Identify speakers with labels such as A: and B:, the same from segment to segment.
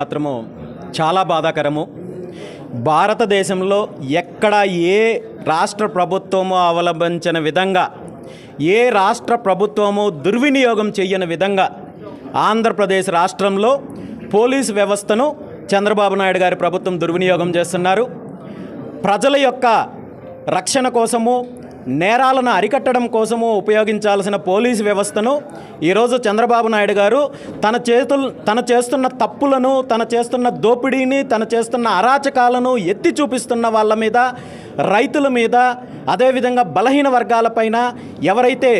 A: మాత్రము చాలా బాధాకరము. భారతదేశంలో ఎక్కడ ఏ రాష్ట్ర ప్రభుత్వము అవలంబించిన విధంగా ఏ రాష్ట్ర ప్రభుత్వము దుర్వినియోగం చేయని విధంగా ఆంధ్రప్రదేశ్ రాష్ట్రంలో పోలీస్ వ్యవస్థను చంద్రబాబు నాయుడు గారి ప్రభుత్వం దుర్వినియోగం చేస్తున్నారు. ప్రజల యొక్క రక్షణ కోసము నేరాలను అరికట్టడం కోసము ఉపయోగించాల్సిన పోలీస్ వ్యవస్థను ఈరోజు చంద్రబాబు నాయుడు గారు తన చేతులు తన చేస్తున్న తప్పులను తన చేస్తున్న దోపిడీని తన చేస్తున్న అరాచకాలను ఎత్తి చూపిస్తున్న వాళ్ళ మీద రైతుల మీద అదేవిధంగా బలహీన వర్గాలపైన ఎవరైతే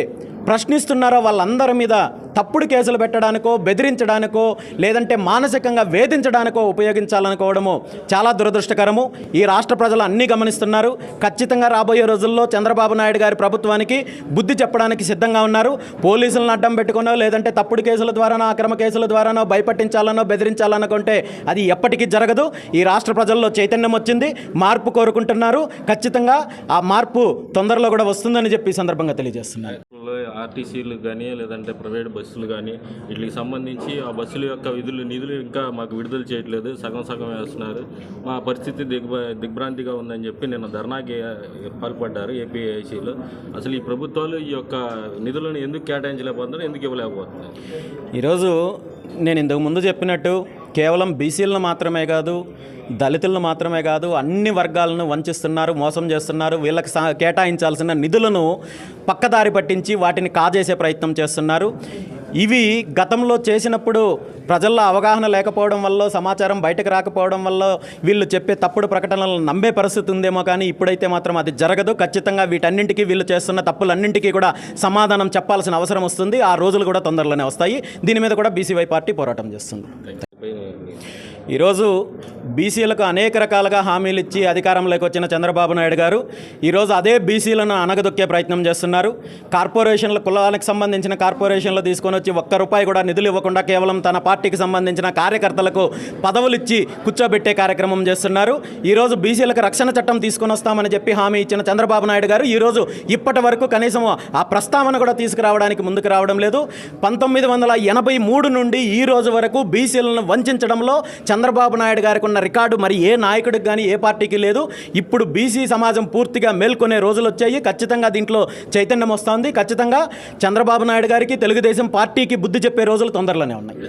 A: ప్రశ్నిస్తున్నారో వాళ్ళందరి మీద తప్పుడు కేసులు పెట్టడానికో బెదిరించడానికో లేదంటే మానసికంగా వేధించడానికో ఉపయోగించాలనుకోవడము చాలా దురదృష్టకరము. ఈ రాష్ట్ర ప్రజలు అన్నీ గమనిస్తున్నారు. ఖచ్చితంగా రాబోయే రోజుల్లో చంద్రబాబు నాయుడు గారి ప్రభుత్వానికి బుద్ధి చెప్పడానికి సిద్ధంగా ఉన్నారు. పోలీసులను అడ్డం పెట్టుకునో లేదంటే తప్పుడు కేసుల ద్వారానో అక్రమ కేసుల ద్వారానో భయపట్టించాలనో బెదిరించాలనుకుంటే అది ఎప్పటికీ జరగదు. ఈ రాష్ట్ర ప్రజల్లో చైతన్యం వచ్చింది. మార్పు కోరుకుంటున్నారు. ఖచ్చితంగా ఆ మార్పు తొందరలో కూడా వస్తుందని చెప్పి సందర్భంగా తెలియజేస్తున్నారు.
B: ఆర్టీసీలు కానీ లేదంటే ప్రైవేట్ బస్సులు కానీ వీటికి సంబంధించి ఆ బస్సుల యొక్క విధులు నిధులు ఇంకా మాకు విడుదల చేయట్లేదు. సగం సగం వేస్తున్నారు. మా పరిస్థితి దిగ్భ దిగ్భ్రాంతిగా ఉందని చెప్పి నిన్న ధర్నాకి పాల్పడ్డారు ఏపీఐసీలో. అసలు ఈ ప్రభుత్వాలు ఈ యొక్క నిధులను ఎందుకు కేటాయించలేకపోతున్నారు ఎందుకు ఇవ్వలేకపోతున్నారు
A: ఈరోజు నేను ఇంతకు ముందు చెప్పినట్టు కేవలం బీసీలను మాత్రమే కాదు దళితులను మాత్రమే కాదు అన్ని వర్గాలను వంచిస్తున్నారు మోసం చేస్తున్నారు వీళ్ళకి కేటాయించాల్సిన నిధులను పక్కదారి పట్టించి వాటిని కాజేసే ప్రయత్నం చేస్తున్నారు. ఇవి గతంలో చేసినప్పుడు ప్రజల్లో అవగాహన లేకపోవడం వల్ల సమాచారం బయటకు రాకపోవడం వల్ల వీళ్ళు చెప్పే తప్పుడు ప్రకటనలను నమ్మే పరిస్థితి ఉందేమో కానీ ఇప్పుడైతే మాత్రం అది జరగదు. ఖచ్చితంగా వీటన్నింటికీ వీళ్ళు చేస్తున్న తప్పులన్నింటికీ కూడా సమాధానం చెప్పాల్సిన అవసరం వస్తుంది. ఆ రోజులు కూడా తొందరలోనే వస్తాయి. దీని మీద కూడా బీసీవై పార్టీ పోరాటం చేస్తుంది. ఈరోజు బీసీలకు అనేక రకాలుగా హామీలు ఇచ్చి అధికారంలోకి వచ్చిన చంద్రబాబు నాయుడు గారు ఈరోజు అదే బీసీలను అనగదొక్కే ప్రయత్నం చేస్తున్నారు. కార్పొరేషన్ల కులానికి సంబంధించిన కార్పొరేషన్లు తీసుకొని వచ్చి ఒక్క రూపాయి కూడా నిధులు ఇవ్వకుండా కేవలం తన పార్టీకి సంబంధించిన కార్యకర్తలకు పదవులు ఇచ్చి కూర్చోబెట్టే కార్యక్రమం చేస్తున్నారు. ఈరోజు బీసీలకు రక్షణ చట్టం తీసుకొని వస్తామని చెప్పి హామీ ఇచ్చిన చంద్రబాబు నాయుడు గారు ఈరోజు ఇప్పటి వరకు కనీసం ఆ ప్రస్తావన కూడా తీసుకురావడానికి ముందుకు రావడం లేదు. పంతొమ్మిది వందల ఎనభై మూడు నుండి ఈ రోజు వరకు బీసీలను వంచడంలో చంద్రబాబు నాయుడు గారికి ఉన్న రికార్డు మరి ఏ నాయకుడికి కానీ ఏ పార్టీకి లేదు. ఇప్పుడు బీసీ సమాజం పూర్తిగా మేల్కొనే రోజులు వచ్చాయి. ఖచ్చితంగా దీంట్లో చైతన్యం వస్తుంది. ఖచ్చితంగా చంద్రబాబు నాయుడు గారికి తెలుగుదేశం పార్టీకి బుద్ధి చెప్పే రోజులు తొందరలోనే ఉన్నాయి.